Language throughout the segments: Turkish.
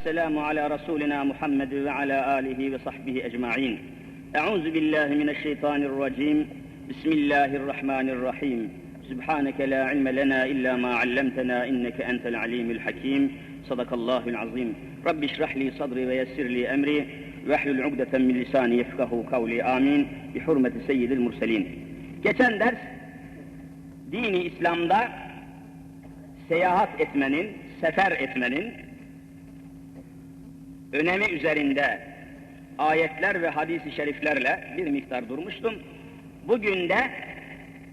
والسلام على رسولنا محمد وعلى آله وصحبه أجمعين أعوذ بالله من الشيطان الرجيم بسم الله الرحمن الرحيم سبحانك لا علم لنا إلا ما علمتنا إنك أنت العليم الحكيم صدق الله العظيم رب اشرح لي صدري ويسر لي أمري واحلل عقدة من لساني يفقه قولي آمين بحرمة سيد المرسلين Geçen ders dini İslam'da seyahat etmenin, sefer etmenin önemi üzerinde ayetler ve hadis-i şeriflerle bir miktar durmuştum. Bugün de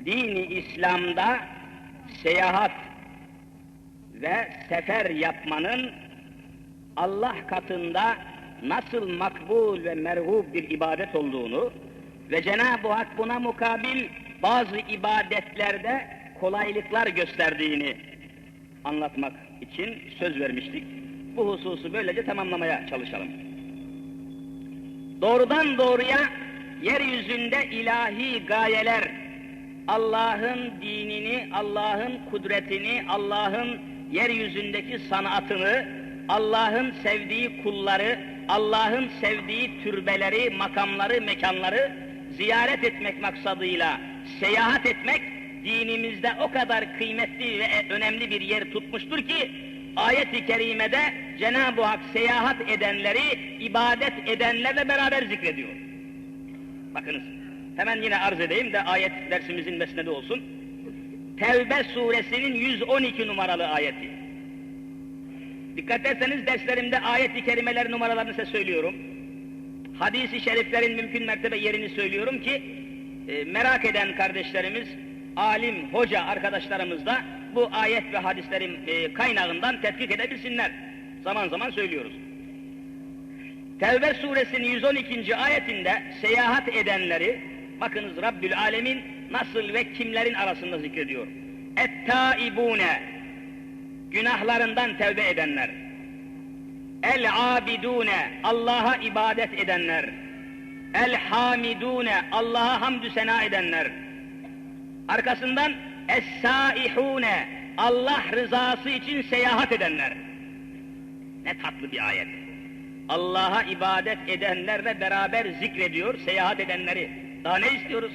dini İslam'da seyahat ve sefer yapmanın Allah katında nasıl makbul ve merhub bir ibadet olduğunu ve Cenab-ı Hak buna mukabil bazı ibadetlerde kolaylıklar gösterdiğini anlatmak için söz vermiştik. Bu hususu böylece tamamlamaya çalışalım. Doğrudan doğruya yeryüzünde ilahi gayeler, Allah'ın dinini, Allah'ın kudretini, Allah'ın yeryüzündeki sanatını, Allah'ın sevdiği kulları, Allah'ın sevdiği türbeleri, makamları, mekanları ziyaret etmek maksadıyla seyahat etmek dinimizde o kadar kıymetli ve önemli bir yer tutmuştur ki ayet-i kerimede Cenab-ı Hak seyahat edenleri ibadet edenlerle beraber zikrediyor. Bakınız hemen yine arz edeyim de ayet dersimizin mesnedi olsun. Tevbe suresinin 112 numaralı ayeti. Dikkat ederseniz derslerimde ayet-i kerimeler numaralarını size söylüyorum. Hadis-i şeriflerin mümkün mertebe yerini söylüyorum ki e, merak eden kardeşlerimiz, alim, hoca arkadaşlarımız da bu ayet ve hadislerin e, kaynağından tetkik edebilsinler. Zaman zaman söylüyoruz. Tevbe suresinin 112. ayetinde seyahat edenleri, bakınız Rabbül Alemin nasıl ve kimlerin arasında zikrediyor. Et-taibune, günahlarından tevbe edenler. El-abidune, Allah'a ibadet edenler. El-hamidune, Allah'a hamdü sena edenler. Arkasından Es-saihune, Allah rızası için seyahat edenler. Ne tatlı bir ayet. Allah'a ibadet edenlerle beraber zikrediyor seyahat edenleri. Daha ne istiyoruz?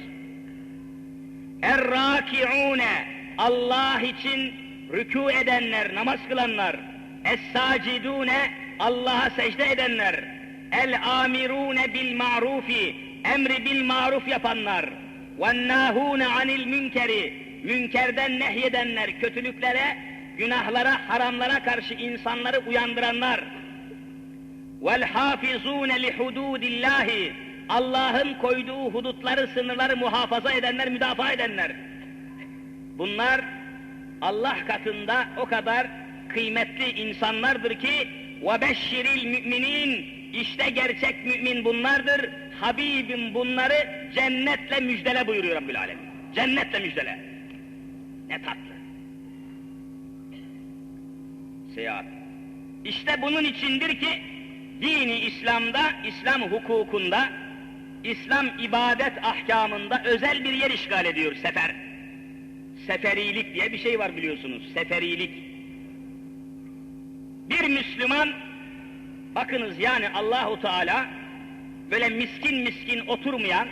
Er-raki'une, Allah için rükû edenler, namaz kılanlar. Es-sacidune, Allah'a secde edenler. El-amirune bil marufi, emri bil maruf yapanlar. وَالنَّاهُونَ عَنِ الْمünkeri, münkerden nehyedenler, kötülüklere, günahlara, haramlara karşı insanları uyandıranlar. وَالْحَافِظُونَ لِحُدُودِ اللّٰهِ Allah'ın koyduğu hudutları, sınırları muhafaza edenler, müdafaa edenler. Bunlar Allah katında o kadar kıymetli insanlardır ki وَبَشِّرِ الْمُؤْمِنِينَ İşte gerçek mümin bunlardır. Habibim bunları cennetle müjdele buyuruyor Rabbül Alem. Cennetle müjdele. Ne tatlı. Seyahat. İşte bunun içindir ki dini İslam'da, İslam hukukunda, İslam ibadet ahkamında özel bir yer işgal ediyor sefer. Seferilik diye bir şey var biliyorsunuz, seferilik. Bir Müslüman, bakınız yani Allahu Teala böyle miskin miskin oturmayan,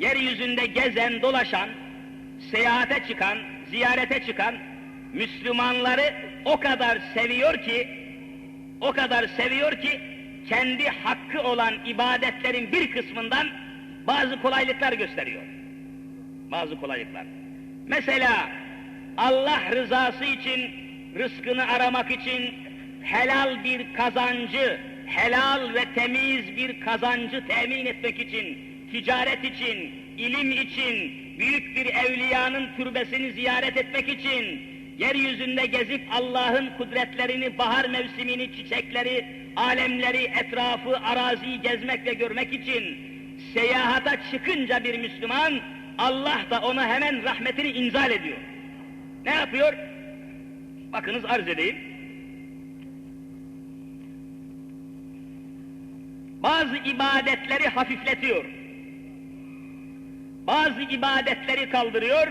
yeryüzünde gezen, dolaşan, seyahate çıkan, ziyarete çıkan Müslümanları o kadar seviyor ki, o kadar seviyor ki kendi hakkı olan ibadetlerin bir kısmından bazı kolaylıklar gösteriyor. Bazı kolaylıklar. Mesela Allah rızası için, rızkını aramak için helal bir kazancı, helal ve temiz bir kazancı temin etmek için, ticaret için, ilim için, büyük bir evliyanın türbesini ziyaret etmek için, yeryüzünde gezip Allah'ın kudretlerini, bahar mevsimini, çiçekleri, alemleri, etrafı, araziyi gezmek ve görmek için seyahata çıkınca bir Müslüman, Allah da ona hemen rahmetini inzal ediyor. Ne yapıyor? Bakınız arz edeyim. Bazı ibadetleri hafifletiyor. Bazı ibadetleri kaldırıyor.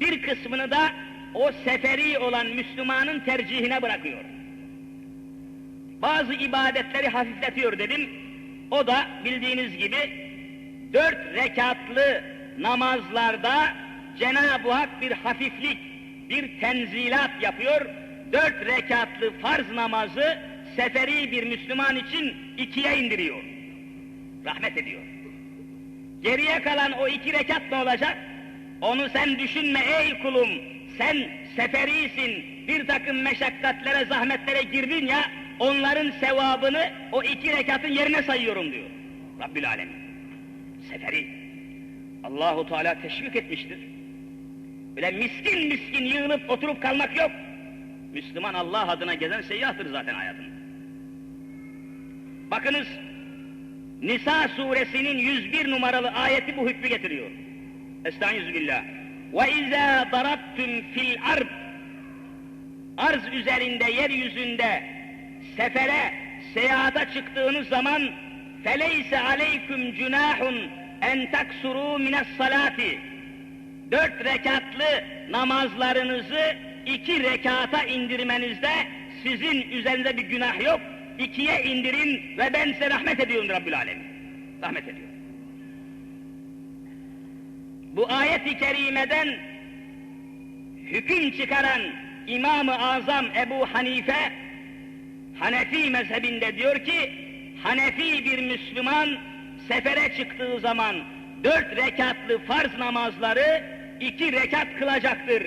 Bir kısmını da o seferi olan Müslümanın tercihine bırakıyor. bazı ibadetleri hafifletiyor dedim. O da bildiğiniz gibi dört rekatlı namazlarda Cenab-ı Hak bir hafiflik, bir tenzilat yapıyor. Dört rekatlı farz namazı seferi bir Müslüman için ikiye indiriyor. Rahmet ediyor. Geriye kalan o iki rekat ne olacak? Onu sen düşünme ey kulum. Sen seferisin. Bir takım meşakkatlere, zahmetlere girdin ya, onların sevabını o iki rekatın yerine sayıyorum diyor. Rabbül Alemin. Seferi. Allahu Teala teşvik etmiştir. Böyle miskin miskin yığılıp oturup kalmak yok. Müslüman Allah adına gezen seyyahtır zaten hayatında. Bakınız Nisa suresinin 101 numaralı ayeti bu hükmü getiriyor. Estaizu billah. Ve izâ darabtum fil ard arz üzerinde, yeryüzünde sefere, seyahata çıktığınız zaman feleyse aleyküm cünahun en taksuru mines salati dört rekatlı namazlarınızı iki rekata indirmenizde sizin üzerinde bir günah yok. İkiye indirin ve ben size rahmet ediyorum Rabbül Alemin. Rahmet ediyorum. Bu ayet-i kerimeden hüküm çıkaran İmam-ı Azam Ebu Hanife Hanefi mezhebinde diyor ki Hanefi bir Müslüman sefere çıktığı zaman dört rekatlı farz namazları iki rekat kılacaktır.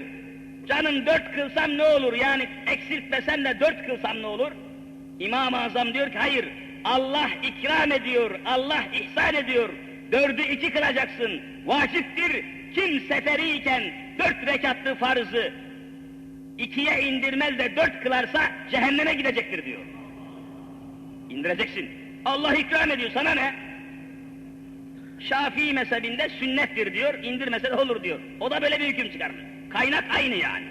Canım dört kılsam ne olur yani eksiltmesem de dört kılsam ne olur? İmam-ı Azam diyor ki hayır Allah ikram ediyor, Allah ihsan ediyor. Dördü iki kılacaksın. Vaciptir. Kim seferiyken dört rekatlı farzı ikiye indirmez de dört kılarsa cehenneme gidecektir diyor. İndireceksin. Allah ikram ediyor sana ne? Şafii mezhebinde sünnettir diyor, indirmese de olur diyor. O da böyle bir hüküm çıkarmış. Kaynak aynı yani.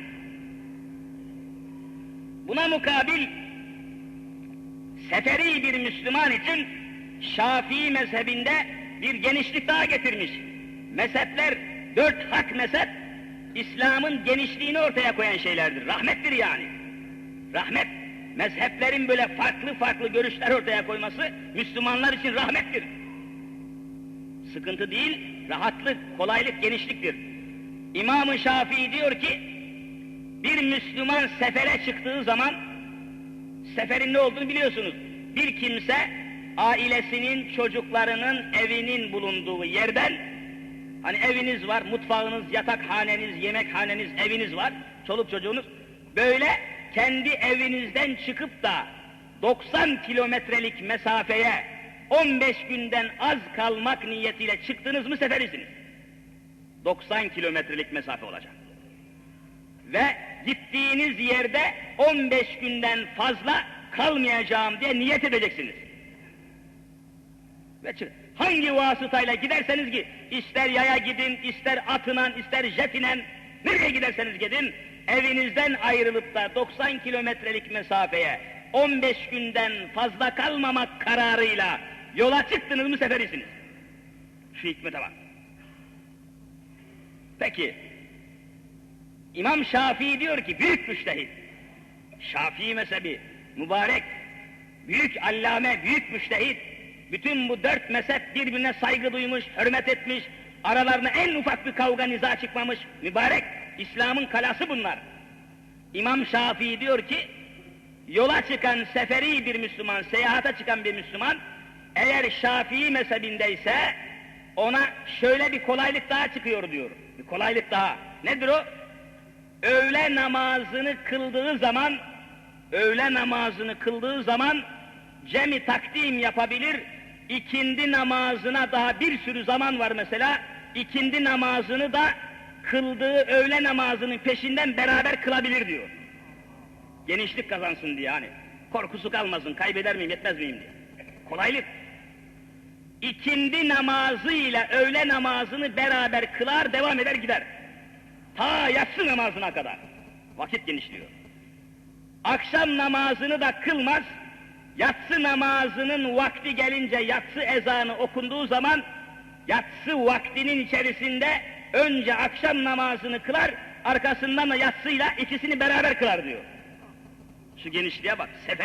Buna mukabil seferi bir Müslüman için Şafii mezhebinde bir genişlik daha getirmiş. Mezhepler, dört hak mezhep, İslam'ın genişliğini ortaya koyan şeylerdir. Rahmettir yani. Rahmet, mezheplerin böyle farklı farklı görüşler ortaya koyması Müslümanlar için rahmettir. Sıkıntı değil, rahatlık, kolaylık, genişliktir. İmam-ı Şafii diyor ki, bir Müslüman sefere çıktığı zaman, seferin ne olduğunu biliyorsunuz. Bir kimse, ailesinin, çocuklarının, evinin bulunduğu yerden, hani eviniz var, mutfağınız, yatakhaneniz, yemekhaneniz, eviniz var, çoluk çocuğunuz, böyle kendi evinizden çıkıp da 90 kilometrelik mesafeye 15 günden az kalmak niyetiyle çıktınız mı seferisiniz. 90 kilometrelik mesafe olacak. Ve gittiğiniz yerde 15 günden fazla kalmayacağım diye niyet edeceksiniz. Ve. Hangi vasıtayla giderseniz ki ister yaya gidin, ister atından, ister jetinen, nereye giderseniz gidin, evinizden ayrılıp da 90 kilometrelik mesafeye 15 günden fazla kalmamak kararıyla yola çıktınız mı seferisiniz. Şu hikmete bak. Peki, İmam Şafii diyor ki büyük müştehit, Şafii mezhebi, mübarek, büyük allame, büyük müştehit, bütün bu dört mezhep birbirine saygı duymuş, hürmet etmiş, aralarına en ufak bir kavga niza çıkmamış, mübarek, İslam'ın kalası bunlar. İmam Şafii diyor ki, yola çıkan seferi bir Müslüman, seyahate çıkan bir Müslüman, eğer Şafii mezhebindeyse, ona şöyle bir kolaylık daha çıkıyor diyor. Bir kolaylık daha. Nedir o? Öğle namazını kıldığı zaman, öğle namazını kıldığı zaman, cemi takdim yapabilir, ikindi namazına daha bir sürü zaman var mesela, ikindi namazını da kıldığı öğle namazının peşinden beraber kılabilir diyor. Genişlik kazansın diye hani. Korkusu kalmasın, kaybeder miyim, yetmez miyim diye. Kolaylık. İkindi namazıyla öğle namazını beraber kılar, devam eder gider. Ta yatsı namazına kadar. Vakit genişliyor. Akşam namazını da kılmaz, yatsı namazının vakti gelince yatsı ezanı okunduğu zaman yatsı vaktinin içerisinde önce akşam namazını kılar, arkasından da yatsıyla ikisini beraber kılar diyor. Şu genişliğe bak, sefer